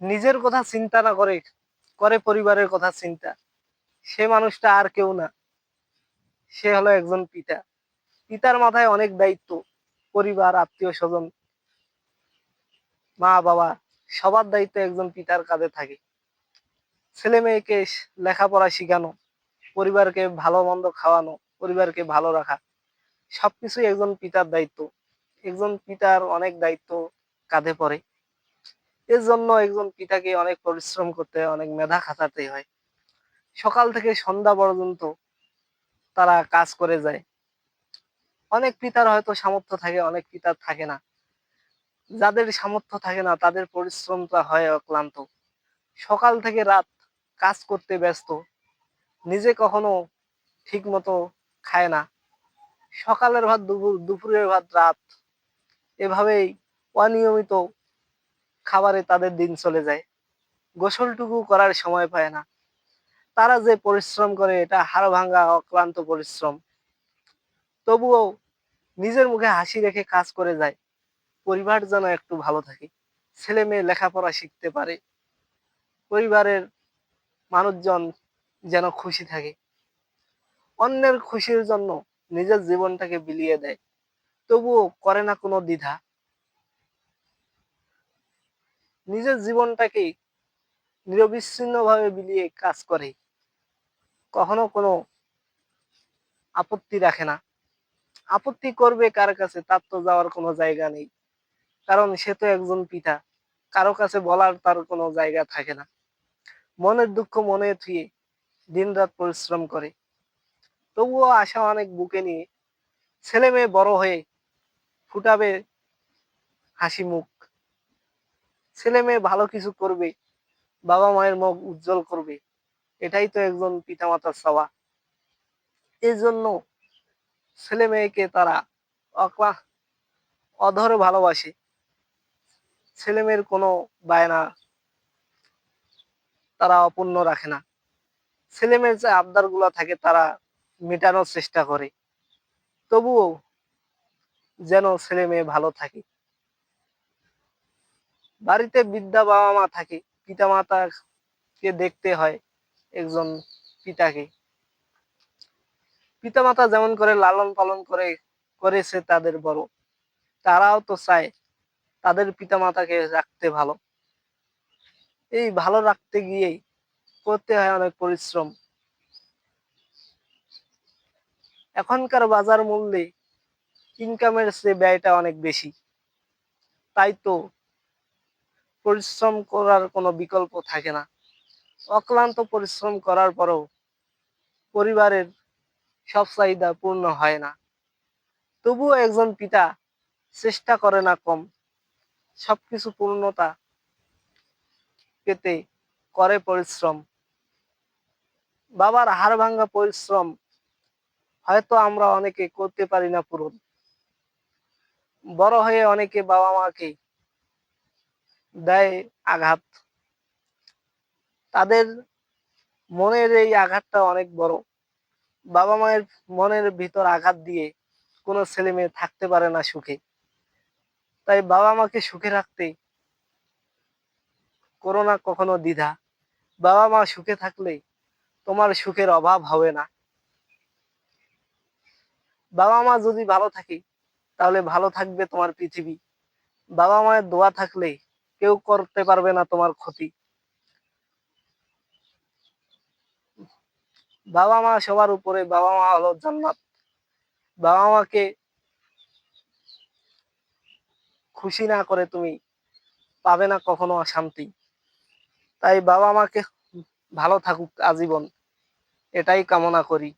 নিজের কথা চিন্তা না করে করে পরিবারের কথা চিন্তা। সে মানুষটা আর কেউ না। সে হলো একজন পিতা। পিতার মাথায় অনেক দায়িত্ব, পরিবার, আত্মীয় স্বজন, মা, বাবা, সবার দায়িত্ব একজন পিতার কাঁধে থাকে। ছেলে মেয়েকে লেখাপড়া শিখানো, পরিবারকে ভালো মন্দ খাওয়ানো, পরিবারকে ভালো রাখা, সবকিছুই একজন পিতার দায়িত্ব। একজন পিতার অনেক দায়িত্ব কাঁধে পড়ে। এর জন্য একজন পিতাকে অনেক পরিশ্রম করতে হয় অনেক মেধা খাটাতে হয়। সকাল থেকে সন্ধ্যা পর্যন্ত তারা কাজ করে যায়। অনেক পিতার হয়তো সামর্থ্য থাকে, অনেক পিতার থাকে না। যাদের সামর্থ্য থাকে না, তাদের পরিশ্রমটা হয় অক্লান্ত। সকাল থেকে রাত কাজ করতে ব্যস্ত, নিজে কখনো ঠিক মতো খায় না। সকালের ভাত, দুপুর, দুপুরের ভাত, রাত, এভাবেই অনিয়মিত খাবারে তাদের দিন চলে যায়। গোসলটুকু করার সময় পায় না। তারা যে পরিশ্রম করে, এটা হাড় ভাঙা অক্লান্ত পরিশ্রম। তবুও নিজের মুখে হাসি রেখে কাজ করে যায়। পরিবার যেন একটু ভালো থাকে। ছেলে মেয়ে লেখাপড়া শিখতে পারে। পরিবারের মানুষজন যেন খুশি থাকে। অন্যের খুশির জন্য নিজের জীবনটাকে বিলিয়ে দেয়। তবুও করে না কোনো দ্বিধা। নিজের জীবনটাকে নিরবিচ্ছিন্ন ভাবে বিলিয়ে কাজ করে, কখনো কোনো আপত্তি রাখে না। আপত্তি করবে কার কাছে তার তো যাওয়ার কোনো জায়গা নেই, কারণ সে তো একজন পিতা, কারও কাছে বলার তার কোনো জায়গা থাকে না। মনের দুঃখ মনে থুয়ে দিনরাত পরিশ্রম করে। তবুও আশা অনেক বুকে নিয়ে ছেলে মেয়ে বড় হয়ে ফুটাবে হাসি মুখ ছেলে মেয়ে ভালো কিছু করবে, বাবা মায়ের মুখ উজ্জ্বল করবে, এটাই তো একজন পিতামাতার চাওয়া এই জন্য ছেলে মেয়েকে তারা অধরে ভালোবাসে। ছেলে মেয়ের কোনো বায়না তারা অপূর্ণ রাখে না। ছেলে মেয়ের যে আবদারগুলা থাকে তারা মেটানোর চেষ্টা করে। তবুও যেন ছেলে মেয়ে ভালো থাকে। বাড়িতে বৃদ্ধা বাবা মা থাকে পিতা মাতাকে দেখতে হয় একজন পিতাকে। পিতামাতা যেমন করে লালন পালন করে, করেছে তাদের বড়। তারাও তো চায় তাদের পিতামাতাকে রাখতে ভালো। এই ভালো রাখতে গিয়েই করতে হয় অনেক পরিশ্রম। এখনকার বাজার মূল্যে ইনকামের চেয়ে ব্যয়টা অনেক বেশি। তাই তো পরিশ্রম করার কোনো বিকল্প থাকে না। অক্লান্ত পরিশ্রম করার পরেও পরিবারের সব চাহিদা পূর্ণ হয় না। তবুও একজন পিতা চেষ্টা করে না কম। সবকিছু পূর্ণতা পেতে করে পরিশ্রম। বাবার হাড় ভাঙ্গা পরিশ্রম হয়তো আমরা অনেকে করতে পারি না পূরণ। বড় হয়ে অনেকে বাবা মাকে দেয় আঘাত। তাদের মনের এই আঘাতটা অনেক বড়। বাবা মায়ের মনের ভিতর আঘাত দিয়ে কোনো ছেলে মেয়ে থাকতে পারে না সুখে। তাই বাবা মাকে সুখে রাখতে করো না কখনো দ্বিধা। বাবা মা সুখে থাকলে তোমার সুখের অভাব হবে না। বাবা মা যদি ভালো থাকে, তাহলে ভালো থাকবে তোমার পৃথিবী। বাবা মায়ের দোয়া থাকলে কেউ করতে পারবে না তোমার ক্ষতি। বাবা মা সবার উপরে, বাবা মা হলো জান্নাত। বাবা মাকে খুশি না করে তুমি পাবে না কখনো শান্তি তাই বাবা মাকে ভালো থাকুক আজীবন। এটাই কামনা করি।